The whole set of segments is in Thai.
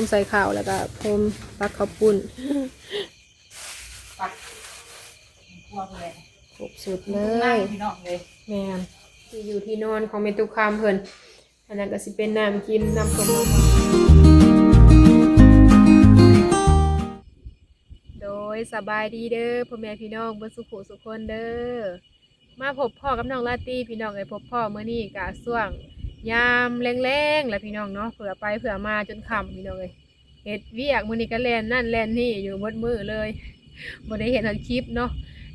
มใส่ข้าวแล้วก็โพมปักข้าวปุ้นปักพวกเลยครบสุดเลนั่งยพี่น้องเลยแม่นที่อยู่ที่นอนของเมตุคามเพิ่นอันนั้นก็สิเป็นน้ำกินน้ำส้มน้ำโดยสบายดีเด้อพ่อแม่พี่น้องเบิ่สุขุสุขคนเด้อมาพบพ่อกับน้องลาตี้พี่น้องไอ้ยพบพ่อเมื่อนี้กะส่วง ยามแรงๆแหละพี่น้องเนาะเผื่อไปเผื่อมาจนค่ำพี่น้องเอ้ยเฮ็ดเวียกมื้อนี้ก็แล่นนั่นแล่นนี่อยู่หมดมือเลยบ่ได้เห็นทันคลิปเนาะ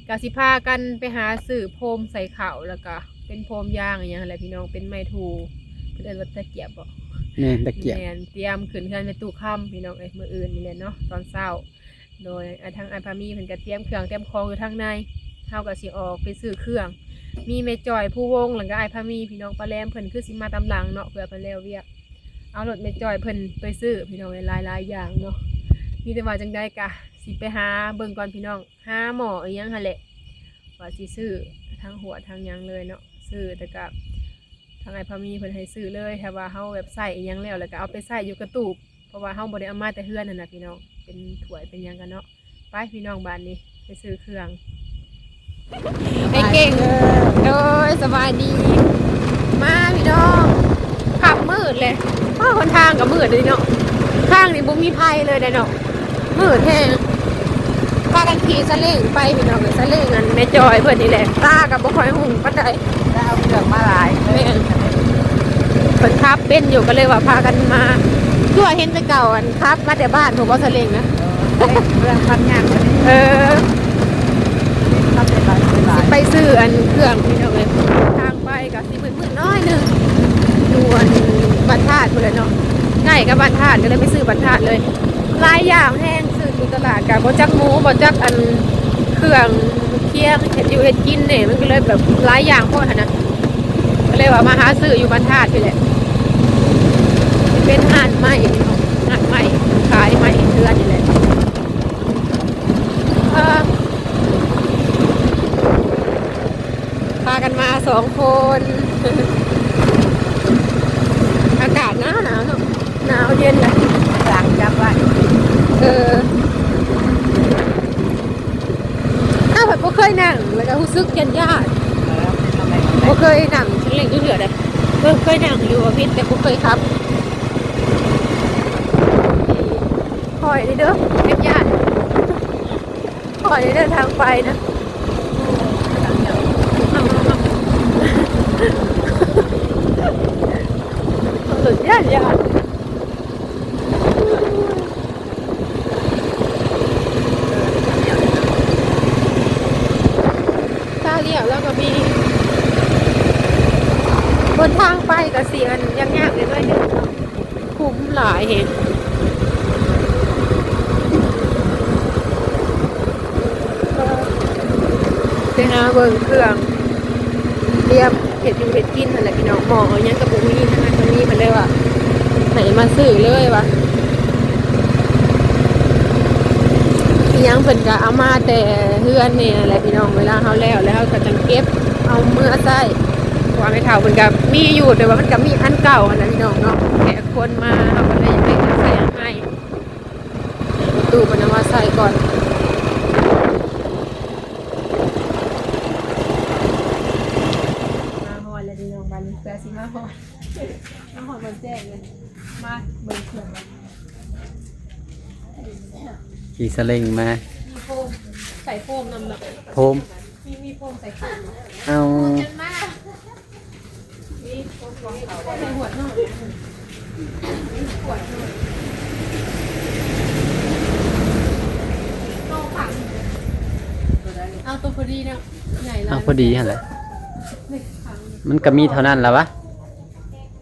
กสิพากันไปหาสื่อโพมใส่เข่าวแล้วก็ เป็นโพมย่างอย่างเงี้ยแหละพี่น้องเป็นไม้ถูเพื่อนวัตะเกียบบ่นี่ตะเกียบแม่นเตรียมขึ้นเครื่องในตู้ค่ำพี่น้องเอ้ยมื้ออื่นนี่แหละเนาะตอนเช้า โดยอ่าทางอันพามีเพิ่นก็เตรียมเครื่องเตรียมของอยู่ทางในเฮาก็สิออกไปซื้อเครื่อง มีแม่จอยผู้วงแล้วก็ไอพามีพี่น้องปลาแรมเพิ่นคือสิมาตำหลังเนาะเพื่อเพิ่นแล้วเวียกเอารถแม่จอยเพิ่นไปซื้อพี่น้องหลายๆอย่างเนาะมีแต่ว่าจังได้กะสิไปหาเบิ่งก่อนพี่น้องหาหมออีหยังหั่นแหละว่าสิซื้อทั้งหัวทั้งหยังเลยเนาะซื้อแต่กับทางไอพามีเพิ่นให้ซื้อเลยถ้าว่าเฮาแบบใส่อีหยังแล้วแล้วก็เอาไปใส่อยู่กระตูบเพราะว่าเฮาบ่ได้เอามาแต่เฮือนนั่นน่ะพี่น้องเป็นถ้วยเป็นหยังกันเนาะไปพี่น้องบ้านนี้ไปซื้อเครื่องไอเก่ง ยสบายดี มาพี่น้องขับมืดเลยอ้าวคนทางก็มืดเลยเนาะทางนี่บ่มีภัยเลยเด้อเนาะมืดแท้พากันขี่ซาเล้งไปพี่น้องซาเล้งอันแม่จอยเพิ่นนี่แหละตากับบ่ค่อยหุ่งปานใดได้เอาเครื่องมาหลายแม่นเพิ่นขับเป็นอยู่ก็เลยว่าพากันมาทั่วเห็นแต่เก่าอันครับ มาแต่บ้านผมว่าซาเล้งนะเออเครื่องพันงานเลยเออทำเป็นหลายเป็นหลายไปซื้ออันเครื่องพี่น้องเลยทางไปก็สิมืดๆน้อยหนึง อยู่อันบันทาดพุ่นแหละเนาะใกล้กับบันทาดก็เลยไปซื้อบันทาดเลยหลายอย่างแห้งซื้ออยู่ตลาดกับบจักหมูบจักอันเครื่องเคี่ยงเฮ็ดอยู่เฮ็ดกินเนี่ยมันก็เลยแบบหลายอย่างโพดหั้นะก็เลยว่ามาหาซื้ออยู่บันทาดพี่แหละเป็นหานไม่งห่านไม้ขายไม้เทือนนี่แหละพากันมาสองคน อากาศหนาวหนาวเนอะ หนาวเย็นเลยหลังจากว่าเออถ้าแบบบ่เคยนั่งแล้วก็รู้สึกยันยากเออทำไมบ่เคยนั่งฉันเล่นอยู่เถื่อเลยเออเคยนั่งอยู่อาพิษแต่บ่เคยครับคอยนี่เด้อยันยากคอยนี่เดินทางไปนะสุดยอดยอดตาเลี้ยวแล้วก็มีบ นทางไปกับเสียงยังยากเลยด้วยเนี่ยคุ้มหลายเห็นไปหาเบิ่งเครื่องเรียบเห็ดอยู่เห็ดกินนั่นแหละพี่น้องหมองเอาหยังกับบุมีทางนั้นทางนี้มันเลยว่าไหนมาซื้อเลยวะยังเพิ่นก็เอามาแต่เฮือนเนี่ยแหละพี่น้องเวลาเฮาแล้วแล้วก็จังเก็บเอาเมื่อใส่ พราะว่าไม่เท่าเพิ่นก็มีอยู่แต่ว่ามันก็มีอันเก่าอันนั้นพี่น้องเนาะแขกคนมาเฮาก็เลยยังไม่ได้ใส่ให้ตู้มันเอามาใส่ก่อนมาหอนเลยดีน้องบันเสือสิมาหอนมาหอนบนแจ้งเลยมาเบิ่งเครื่องเลยขี่สลิงมามีโฟมใส่โฟมนำหนักโพมมีมีโฟมใส่ข้าวเอากันมากมีโฟมของเขาใส่หัวหน่อยมีขวดหน่อยเอาผัก เอาตัวพอดีเนี่ยใหญ่เลยเอาพอดีฮะแหละนี่ผักมันก็มีเท่านั้นแล้ววะ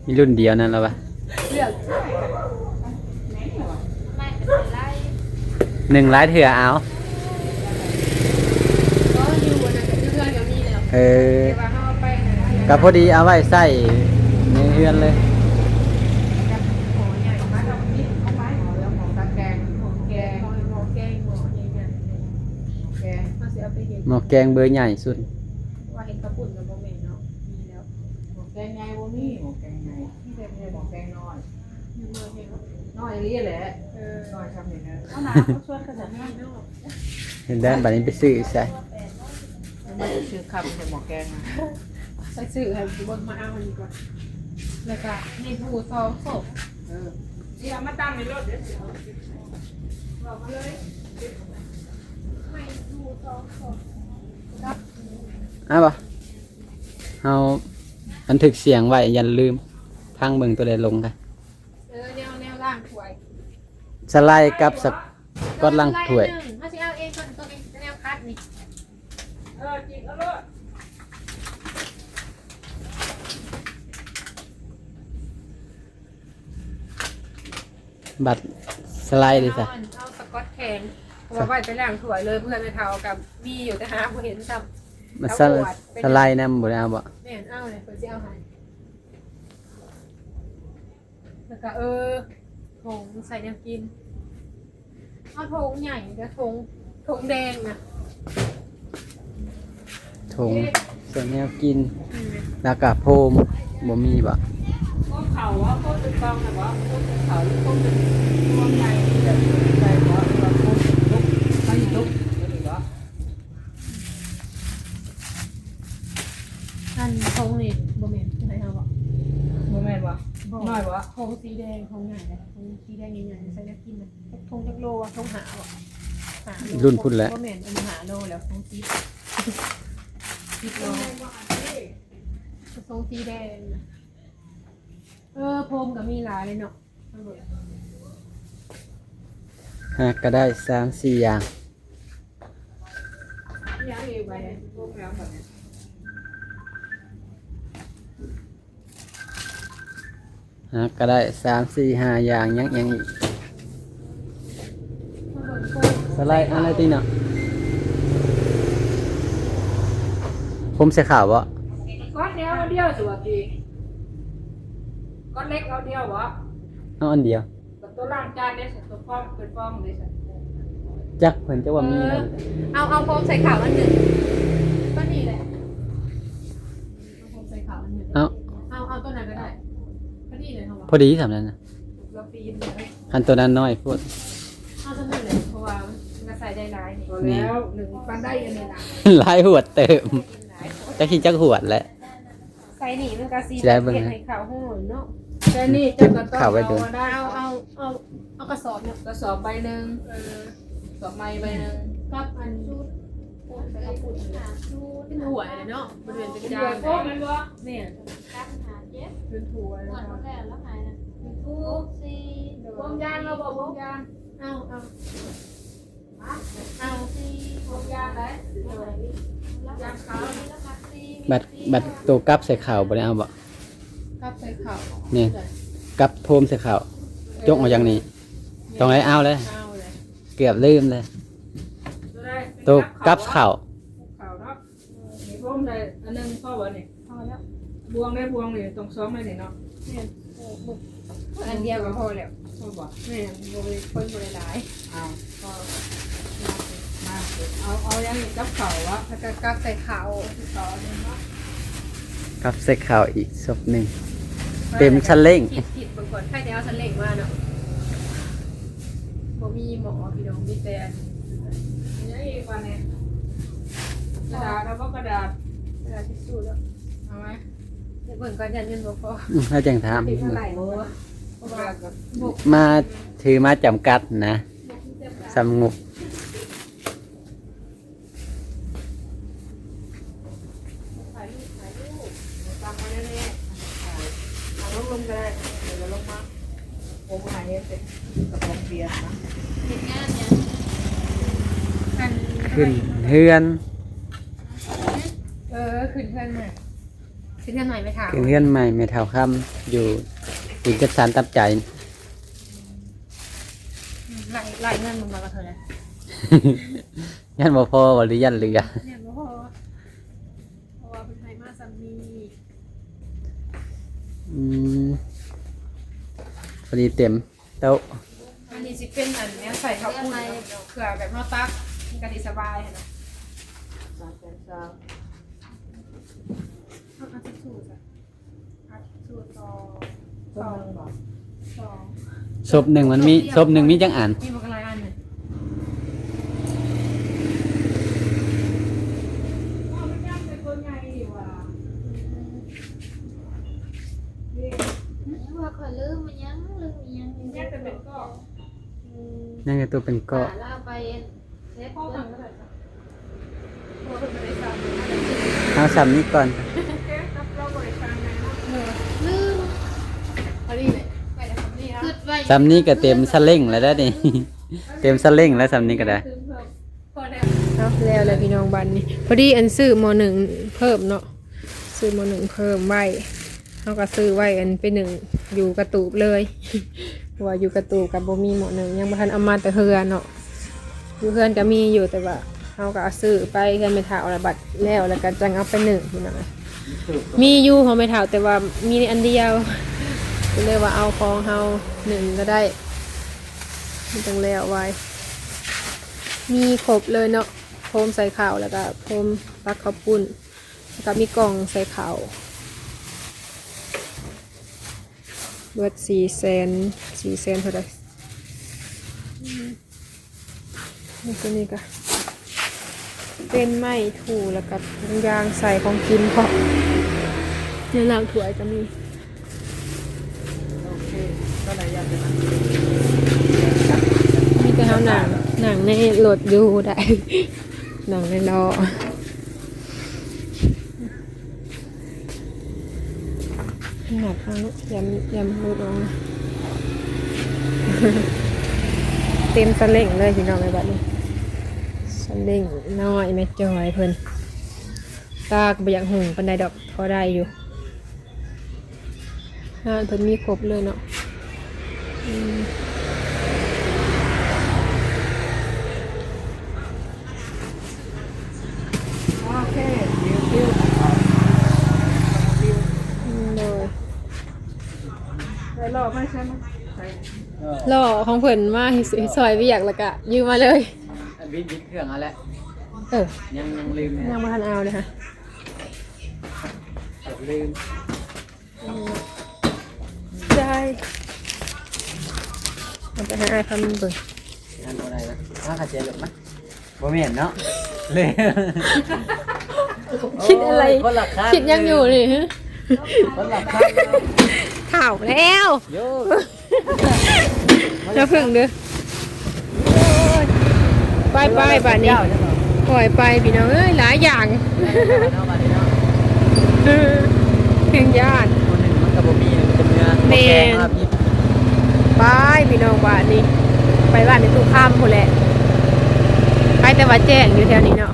มีรุ่นเดียวนั่นแล้ววะเลือกไม่เป็นไรหนึ่งร้ายเถื่อเอา ก็อยู่วันนั้นก็เพื่อนก็มีแล้วเออ เดี๋ยวว่าเขาเอาไปนะก็พอดีเอาไว้ใส่ใน เฮือนเลย หมอแกงหมอแกงเบอร์ใหญ่สุด ว่าเห็นกระปุ่นกับโมเมนเนาะ มีแล้วหมกแกงไงวะนี่หมกแกงไงที่เป็นหมกแกงน้อยมีเมื่อเห็นน้อยเรียแหละน้อยทำอย่างนั้นเอาหนาเขาชวนกันแบบนี้วยเห็นได้บัดนี้ไปซื้อใส่มันไม่ได้ชื่อคำใส่หมอแกงนะใส่สื่อให้บิ่งมาเอาอันนี้ก่อน แล้วก็ในผู้ซองศพเออเดี๋ยวมาตั้งในรถเดี๋ยวเดี๋ยวบอกมาเลยไม่ผู้ซองศพอ้าวบ่เอาบันทึกเสียงไว้อย่าลืมพังเบิ่งตัวใดลงกันเออแนวแนวล่างถวยสไลด์กับสกอตลังถ้วยเขาจะเอาเองก่อนตัวนี้แนวคัดนี่เออจริงเอาเลย บัตรสไลด์ดิเอาจ้ะอันเอาสกอตแข็งเพราะว่าไว้ไปล่างถวยเลยเพื่อนไปเท่ากับมีอยู่แต่หาผู้เห็นซ้ำมันสไลด์สไลด์นำบ่ได้เอาบ่แม่นเอาเลยเพื่อนจะเอาให้แล้วก็เออถงใส่แนวกินเอาถงใหญ่เดี๋ยวถงถงแดงนะถุงส่วนแนวกินอืมแล้วก็โพมบ่มีบ่ก็ เขาว่าก็เป็นกองนะว่าก็เป็นเขาหรือก็เป็นกองใหญ่แบบใหญ่ว่าว่าก็ลุกไม่ลุกไม่ถึงว่าอันถงนี่บ่แม่นใช่เอาบ่โมแม่นวะน้อยวะธงสีแดงธงใหญ่เลยธงสีแดงใหญ่ๆใส่แล้วกินนะธงจักโลอะธงหาบ่หาโลรุ่นพุ่นแหล้วก็เหม็นอันหาโลแล้วธงสีสิบโลธงสีแดงน่ะ เออพรมก็มีหลายเลยเนาะเอาเบิดหากก็ได้สามสี่อย่างยังอีกไปเนี่ยพวกแล้วแบบนี้หากก็ได้สามสี่ห้าอย่างยังยังอีกเอาเบิดโพรมสไลด์อะไรติเนาะผมใส่ขาวบ่ก้อนเดียวเอาเดียวสิวะพี่ ก้อนเล็กเอาเดียววะเอาอันเดียวกับตัวล่างจานเนี่ยสิตัวฟองเป็นฟองเลยสิจักเพิ่นจะว่ามีเอแล้อวเอาเอาโพรมใส่ขาวอันหนึ่งก็นี่แหละเอาโพรมใส่ขาวอันหนึ่งเอาเอาเอาตัวไหนก็ได้ก็นี่เลยเขาบอกพอดีสำนั้นนะเราปีนเลยคันตัวนั้นน้อยพูดเอาตัวนั้นเลยเพราะว่ามันก็ใส่ได้หลายนี่พอแล้วหนึ่งปันได้อันนี้นะหลายหัวดเติมจักคิดจักหัวดแหละใส่หนีมันก็ซีสิได้เบิ่งเก็บนะให้ขาวหูเนาะ แต่นี่เจะก็ต้องข่าวไว้ดูเอาได้เอาเอาเอาเอากระสอบเนี่ยกระสอบใบหนึ่งเออกระสอบไม้ใบหนึ่งกับอันชุดปูนใส่กระปุกเป็นหัวเลยเนาะบริเวณเป็นเดี๋จายวนพวกมันวะเนี่ยเป็นหัวเลยครับเป็นทูบพวงยางเราบอกพวงยางเอาเอาเอาพวงยางไหนยางขาวบัดบัดตัวกับใส่ขาวบ่ได้เอาบ่ กับใส่ขาวนี่กับโพมใส่ขาวจกมาอย่างนี้ต้องให้เอาเลยเอาเลยเกือบลืมเลยตัวได้ตัวกับขาวขาวเนาะนี่พวงเลยอันหนึงพ่อวะนี่พอแล้วบวงได้บวงเลยตรงซ้อมเลยนี่เนาะเนี่ยโอ้หมึกอันเดียวก็พอแล้วพ่อบอกแม่บริคนบริหลายเอาพอมาเอาเอายังนี่กับเขาวะแล้วก็กักใส่ขาวต่อเลยเนาะ กับใส่ขาวอีกศพหนึ่ง เต็มชั้นเล่ง ผิดผิดบางคนใครจะเอาชั้นเล่งมาเนาะบ่มีหมอพี่น้องมีแต่ยังอีกวันนี้กระดาษเอาบ่กระดาษเวลาที่สู้แล้วเอาไหมเดี๋ยวเบิ่งก่อนยันเงินบ่พออืมถ้าจังถามติดเท่าไหร่โอ้บ่กระดาษกับบุกมาถือมาจำกัดนะสำงบ ถ่ายรูปถ่ายรูปตามมาแน่ๆเอาลงลงก็ได้ เดี๋ยวเราลงมาผมหายเสร็จกับผมเบียร์นะ เฮ็ดงานเนี่ยอัน ขึ้นเฮือนเออขึ้นเพื่อนมาขึ้นเพื่อนหน่อยไหมถามขึ้นเฮือนใหม่ไม่เท่าคำอยู่อีกจัดสารตับใจไหลไหลเงินมึงมาก็เท่าไหร่ยันบ่พอบ่หรือยันเหลือเนี่ยบ่พอเพราะว่าเป็นไทยมาซัมมีอืมพอดีเต็มโต๊ะอันนี้สิเป็นอันเนี้ยใส่ข้าวปุ้นเผื่อแบบมาตักมันก็สิสบายเห็นไหมสามแสนสามเอาเอาทิชชู่จ้ะเอาทิชชู่สองต้นหนึ่งบอกสองศพหนึ่งมันมีศพหนึ่งมีจังอ่านมีบักลายอันเนี่ยว่าขอลืมมันยังลืมมันยังแยกแต่เป็นก็นั่นก็ตัวเป็นเกาะ แล้วเอาไปเซ็ตพ่อเพิ่ฟัง ม ก็ได้จ้ะพ่อเป็นบริษัท เอาสำนี้ก่อนแค่รับเราบริษัทไงเนาะลืมพอดีเลยไปแต่คำนี้ครับคืดไว้สำนี้ก็เต็มสเล่งแล้วได้อนี่ เต็มสเล่งแล้วสำนี้ก็ได้พอแล้วเอาแล้วเลยพี่น้องบันนี่พอดีอันซื้อมหนึ่งเพิ่มเนาะซื้อมหนึ่งเพิ่มไว้เขาก็ซื้อไว้อันไปหนึ่งอยู่กระตูบเลยว่าอยู่กระตูบกับโบมีหมอหนึ่งยังบ่ทันเอามาแต่เฮือนเนาะอยู่เฮือนก็มีอยู่แต่ว่า เขาก็เอาซื้อไปเฮือนไม่เท่าละบัดแล้วแล้วก็จังเอาไปหนึ่งพี่น้องเอ้ยมีอยู่ของไม่เท่าแต่ว่ามีอันเดียวก็เลยว่าเอาของเฮาหนึ่งก็ได้มันจังแล้วไว้ มีครบเลยเนาะโฟมใส่ข่าวแล้วก็โฟมปักข้าวปุ้นแล้วก็มีกล่องใส่ข่าวเบิดสี่แสนสี่แสนเท่าไหร่อืมนี่ตัวนี้ก็ เป็นไม้ถูแล้วก็ถุงยางใส่ของกินเพอในหลังถ้วจะมีโอเคก็ไหนอยากจะมามีแต่เอาหนังหนังในรถอยู่ได้หนังในล้อหนักเอากยำยำรูดออกมาเต็มสเล่งเลยพี่น้องในบัดนี้ เล่งน้อยแม่จอยเพิ่นตาก็บ่อยากหุงปันไดดอกพอได้อยู่งานเพิ่นมีครบเลยเนาะอืมโอเคเดี๋ยวคิวอืมเลยใส่รอบไหมใช่ไหมใส่หล่อของเพิ่นมาให้ซื้อซอยเวียกแล้วก็ยืมมาเลย บิดบิดเครื่องเอาละเออ ยังยังลืมเนี่ยยังบ่ทันเอาเลยค่ะลืมได้มันไปหาไอ้พันเบิ่งงานอะไรนะถ้าขัดใจหรือมั้ยบ่แม่นเนาะเลยคิดอะไรโยคนละคันคิดยังอยู่นี่ฮะคนละคันข่าวแล้วโยจะพึ่งเด้อ ไปไปบ้านนี้เจ้าใช่ไหมปล่อยไปพี่น้องเอ้ยหลายอย่างเนาะบัดนี้เนาะเออเพียงญาติคนหนึ่งมันก็บ่มีมันเป็นเนื้อแม่นแกงครับพี่ไปพี่น้องบ้านนี้ ไปบ้านในตู้ข้ามพูนแหละไปแต่ว่าแจ้งอยู่แถวนี้เนาะ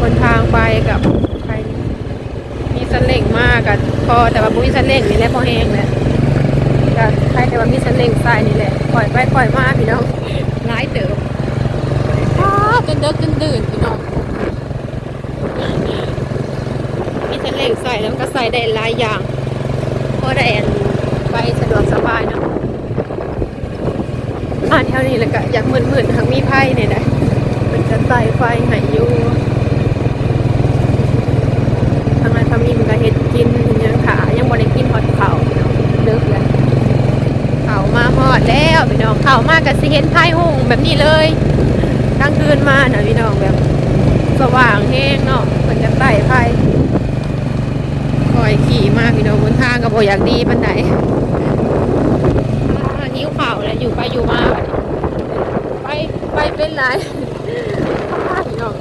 คนทางไปกับไปมีสเล่งมากกับพอแต่ว่าบุ้ยสเล่งนี่แหละพอแห้งแหละก็ใครแต่ว่ามีสเล่งทรายนี่แหละปล่อยไปปล่อยมาพี่น้องร้ายเติบอ้าจนเดิกจนดื่นพี่น้องมีสเล่งใส่แล้วมันก็ใส่ได้หลายอย่างพอได้อันไปสะดวกสบายเนาะอ่านแถวนี้แล้วก็อยากเหมือนเหมือนๆทางมีไพ่เนี่ยนะมันจะใส่ไฟใหายอยู่ทางนั้นทำมีมันก็เห็ดกินยังขายังบ่ได้กินหอดเขาวพี่น้องเลิกแล้วเขามา หอดแล้วพี่น้องเขามากับสิเห็นไพ่หงแบบนี้เลยกลางคืนมานะพี่น้องแบบ สว่างแห้งเนาะมันจะไต่ไพ่คอยขี่มากพี่น้องบนทางก็บออยากดีปันไหนนิ้วเข่าแล้วอยู่ไปอยู่มาไปไปเป็นไรพี่น้อง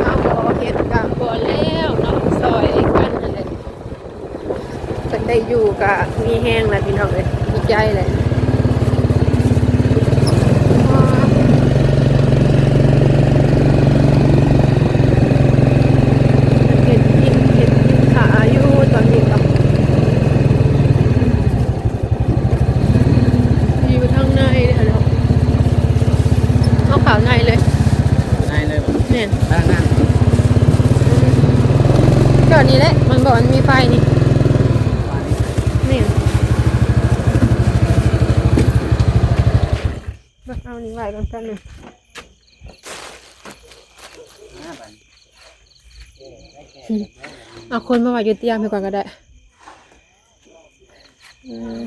เอาบอเห็ดกับบอแล้วเนาะซอยกันนั่นแหละเป็นได้อยู่ กับมีแห้งแล้วพี่น้องเลยดีใจเลยเห็ดกินเห็ดกินขาอยู่ตอนนี้กับอยู่ทางในเลยค่ะเนาะเอาขาวในเลยนายเลยบ่เนี่ยทางนั้นจอดนี้แหละมันบอกมันมีไฟนี่ นี่มาเอานี่ไว้กันกันหนึ่งหน้าบัดเอาคนมาไว้อยู่เตียงไปก่อนก็ได้อืม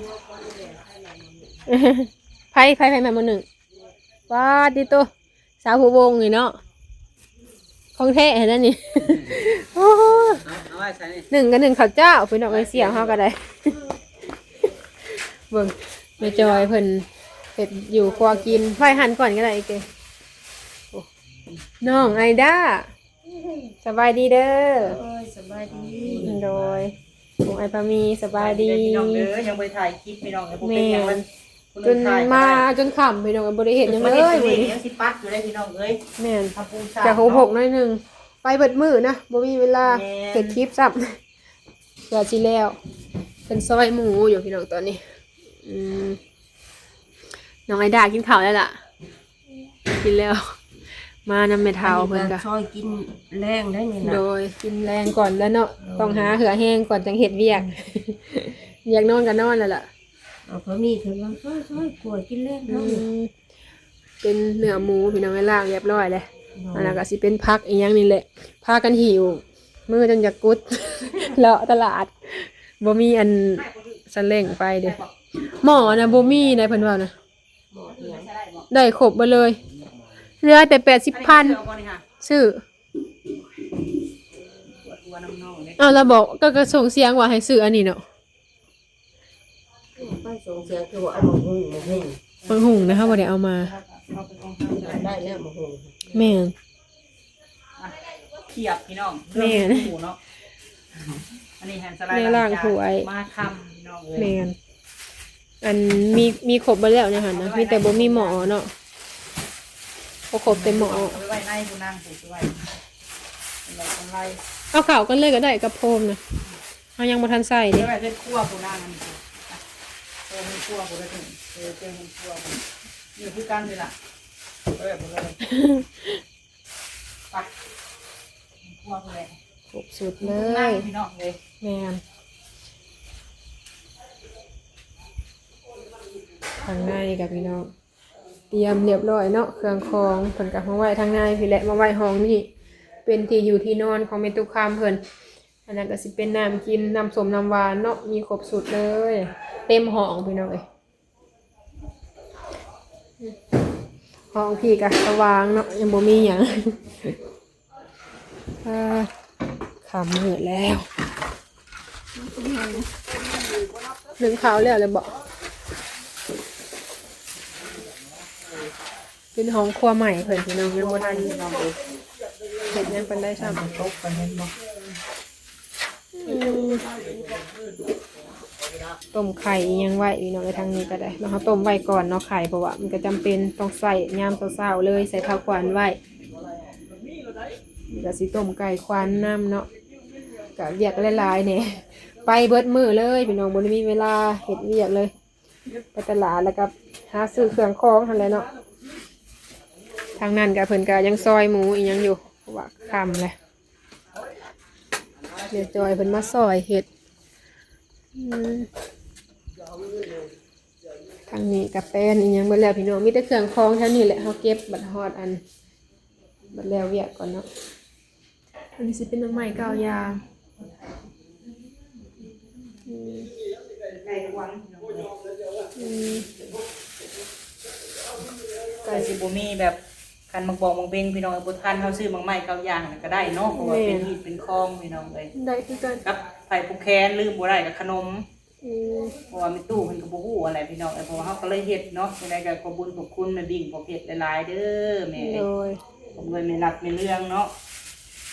ไผไผไผมามาหนึ่งว้าดิโตสาวผู้วงนี่เนาะของแท้เห็นนั่นนี่โอ้โหเอาเอาไว้ใส่นี่หนึ่งกับหนึ่งข้าวเจ้าเพิ่นเอาไปเสียงเฮาก็ได้ เบิ่งแม่จอยเพิ่นเฮ็ดอยู่ครัวกินไฟหันก่อนก็ได้อีกเด้โอ้น้องไอด้าสบายดีเด้อโอ้ยสบายดีโดยของไอพามีสบายดีพี่น้องเด้อยังไปถ่ายคลิปพี่น้องเอ้ยบ่เป็นหยังมันจนมาจนค่ำพี่น้องก็บ่ได้เห็นหยังเลยมื้มื้ออนี้นี้ยังสิปัดอยู่เลยพี่น้องเอ้ยแม่นทำปูนสร้างจะหกหกหน่อยหนึงไปเบิดมื้อนะบ่มีเวลาแม่นเฮ็ดคลิปซ้ำเพื่อสิแล้วเป็นซอยหมูอยู่พี่น้องตอนนี้ อืมน้องไอดากินข้าวแล้วล่ะ กินแล้ว มานำแม่เฒ่าเพิ่นก็ซอยกินแรงได้นี่นะโดยกินแรงก่อนแล้วเนาะต้องหาเหือแห้งก่อนจังเฮ็ดเวียกอยากนอนก็นอนแล้วล่ะเอาพอมีถึงว่าซอยซอยกลัวกินแรงอืเนาะมเป็นเนื้อหมูพี่น้องไอ้ล่างเรียบร้อยเลยอันนั้นก็สิเป็นพักอีกอย่างนี่แหละพากันหิวมือจนจะกุดเลาะตลาดบ่มีอันสะเล่งไปเด้ หมอนะบ่มีในเพิ่นว่านะหมอเอียงได้ครบไปเลยเหลือแต่แปดสิบพันเอาก่อนนี่ค่ะซื้อปวดหัวน้ำน้องเลยอ้าวเราบอกก็กระส่งเสียงว่าให้ซื้ออันนี้เนาะไปส่งเสียงคือว่าเอามาหุงมาหุงมันหุงนะคะบ่ได้เอามาเอาไปกองทัพได้แล้วมาหุงแม่นเขียบพี่น้องแม่นเรื่องหมูเนาะอันนี้แฮนสไลด์ในล่างถ้วยมาทำพี่น้องเอ้ยแม่น อันมีมีครบไปแล้วเนี่ยค่ะนะมีแต่บ่มีหมอเนาะบ่ครบแต่หมอเอาไว้ในผู้นั่งผูกไว้เป็นไรกำไรเอาข่าวกันเลยก็ได้กับโพมนะเอายังมาทันใส่เดี๋ดิยวไว้เป็นคั่วผู้นั่งนี่ค่ะเออเป็นคั่วผู้ได้ถึงเออเจอเป็นคั่วผู้นี่คือกันเลยล่ะเออผู้เลยไปเป็นคั่วผู้เลยครบสุดเลนั่งยพี่น้องเลยแมน ทางในกับพี่น้อง เตรียมเรียบร้อยเนาะ เครื่องคองเพิ่นกับมาไว้ทางในพี่แหละมาไว้ห้องนี่ เป็นที่อยู่ที่นอนของเมตุคามเพิ่น อันนั้นก็สิเป็นน้ำกินน้ำสมน้ำหวานเนาะ มีครบสุดเลย เต็มห้องพี่น้องเอ้ยห้องพี่ก็สว่างเนาะยังบ่มีหยังอ่าขำมืดแล้วหนึ่งขาวแล้วเลยบอก เป็นห้องครัวใหม่เพิ่นพี่น้องยังบ่ทันพี่น้องเห็นยังเป็นได้ซ้ตกกันเห็นบ่ำอืมต้มไข่อีหยังไหวพี่น้องในทางนี้ก็ได้แล้วเขาต้มไว้ก่อนเนาะไข่เพราะว่ามันก็จำเป็นต้องใส่ยามเช้าๆเลยใส่ข้าวควันไว้ก็สิต้มไก่ควันน้ำเนาะก็เวียกหลายๆเนี่ยไปเบิดมือเลยพี่น้องบ่ได้มีเวลาเฮ็ดเวียกเลย ไปตลาดแล้วก็หาซื้อเครื่องของทันแหละเนาะ ทางนั้นก็เพิ่นก็ยังซอยหมูอีหยังอยู่เพราะว่าค่ำเลยเดี๋ยวจอยเพิ่นมาซอยเฮ็ดอืมทางนี้กับแป้นอีหยังเบิดแล้วพี่น้องมีแต่เครื่องของเท่านี้แหละเฮาเก็บบัดฮอดอัน บัดแล้วเวียกก่อนเนาะอันนี้สิเป็นน้ำใหม่เก้ายางอืมไก่ควันพี่น้องเลยอืมไก่สิบ่มีแบบ คันมักบอกมักเบงพี่น้องเอาบ่ทันเฮาซื้อมักไม้เกาอย่างนั่นก็ได้เนาะเพราะว่าเป็นฮีดเป็นคองพี่น้องเลยได้คือกันกับไผ่ผูกแคนลืมบ่ได้กับขนมอืมเพราะว่ามีตู้เพิ่นก็บ่ฮู้อะไรพี่น้องเอ้ยเพราะว่าเฮาก็เลยเฮ็ดเนาะจังไดก็ขอบคุญขอบคุณแม่บิ่งขอเฮ็ดหลายๆเด้อแม่โดยผมเลยไม่รักไม่เรื่องเนาะ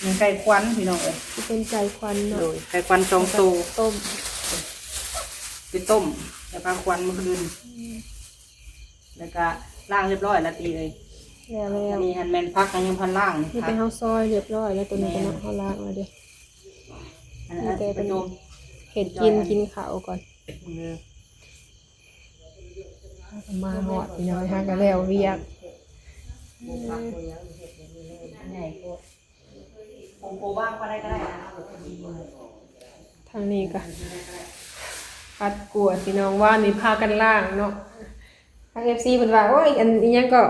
มีไก่ควันพี่น้องเอ้ยจะเป็นไก่ควันโดเนาะยไก่ควันสองตัวต้มไปต้มแล้วก็ควันเมื่อคืนแล้วก็ล้างเรียบร้อยแล้วตีเลย แล้วแล้วอันนี้ฮันแมนพักกันยังพันล่างนี่นี่พัเป็กนข้าวซอยเรียบร้อยแล้วตัวนี้ก็เนาะข้าวล้างมาเด้อันนั้นเป็นโยมเห็ดกินกินข้าวก่อนมือมาหอดพี่น้อยฮะก็แล้วเรียกใหญ่โคตรผมโกบ้างก็ได้ก็ได้นะดีเลยทางนี้ก็พัดกวดพี่น้องว่านี่พากันล่างเนาะทางเอฟซีเพิ่นว่าโอ้ยอันนี้ยังก็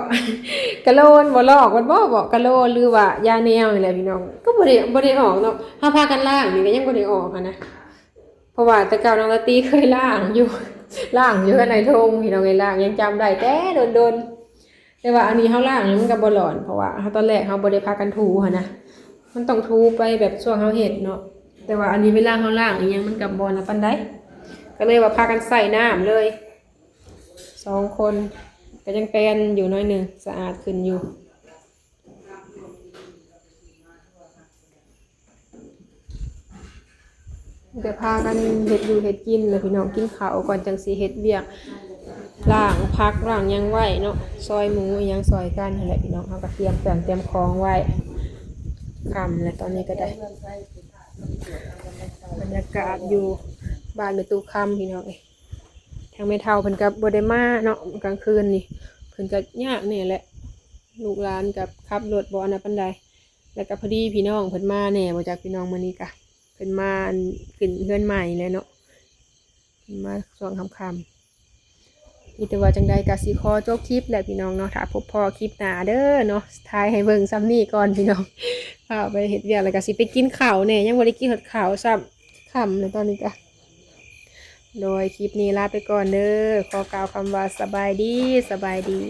กะโลนบ่ลอกบ่บ่บอกกะโลนหรือว่ายาแนวนี่แหละพี่น้องก็บ่ได้บ่ได้ออกเนาะถ้าพากันล่างนี่ก็ยังบ่ได้ออกอะนะราะว่าแต่เก่าน้องละตีเคยล่างอยู่ล่างอยู่ในทงพี่น้องไอ้ล่างยังจำได้แต่โดนๆแต่ว่าอันนี้เฮาล่างนี่มันก็บ่หลอนเพราะว่าเฮาตอนแรกเฮาบ่ได้พากันถูหั่นนะมันต้องถูไปแบบช่วงเฮาเฮ็ดเนาะแต่ว่าอันนี้เวลาเฮาล่างอีหยังมันก็บ่นะปานใดก็เลยว่าพากันใส่น้ำเลย สองคนก็ยังแปลนอยู่น้อยหนึ่งสะอาดขึ้นอยู่เดี๋ยวพากันเห็ดอยู่เห็ดกินเลยพี่น้องกินข้าวก่อนจังสีเห็ดเบียกล่างพักล่างยังไหวเนาะซอยหมูยังซอยกันนั่นแหละพี่น้องเอากระเทียมเครื่องเตรียมของไว้คำแล้วตอนนี้ก็ได้บรรยากาศอยู่บ้านเมตูคำพี่น้องเอ้ยทางไม่เท่าเพิ่นกับบไดมาเนาะกลางคืนนี่เพิ่นก็ยากเนี่ยแหละลูกหลานกับขับรถบ่อนนะปันใดแล้วก็พอดีพี่น้องเพิ่นมาแน่บ่จากพี่น้องมื้อนี้กะเป็นมาขึ้นเพื่อนใหม่เลยเนาะเพิ่นมาช่วงค่ำๆมีแต่ว่าจังใดกะสิขอจบคลิปแหละพี่น้องเนาะถ้าพบพอคลิปหน้าเด้อเนาะทายให้เบิ่งซ้ำนี่ก่อนพี่น้องพาไปเฮ็ดเวียกแล้วก็สิไปกินข้าวแหน่ยังบ่ได้กินหอดข้าวซ้ำค่ำเลยตอนนี้กะ โดยคลิปนี้ลาไปก่อนเด้อขอกล่าวคำว่าสบายดีสบายดี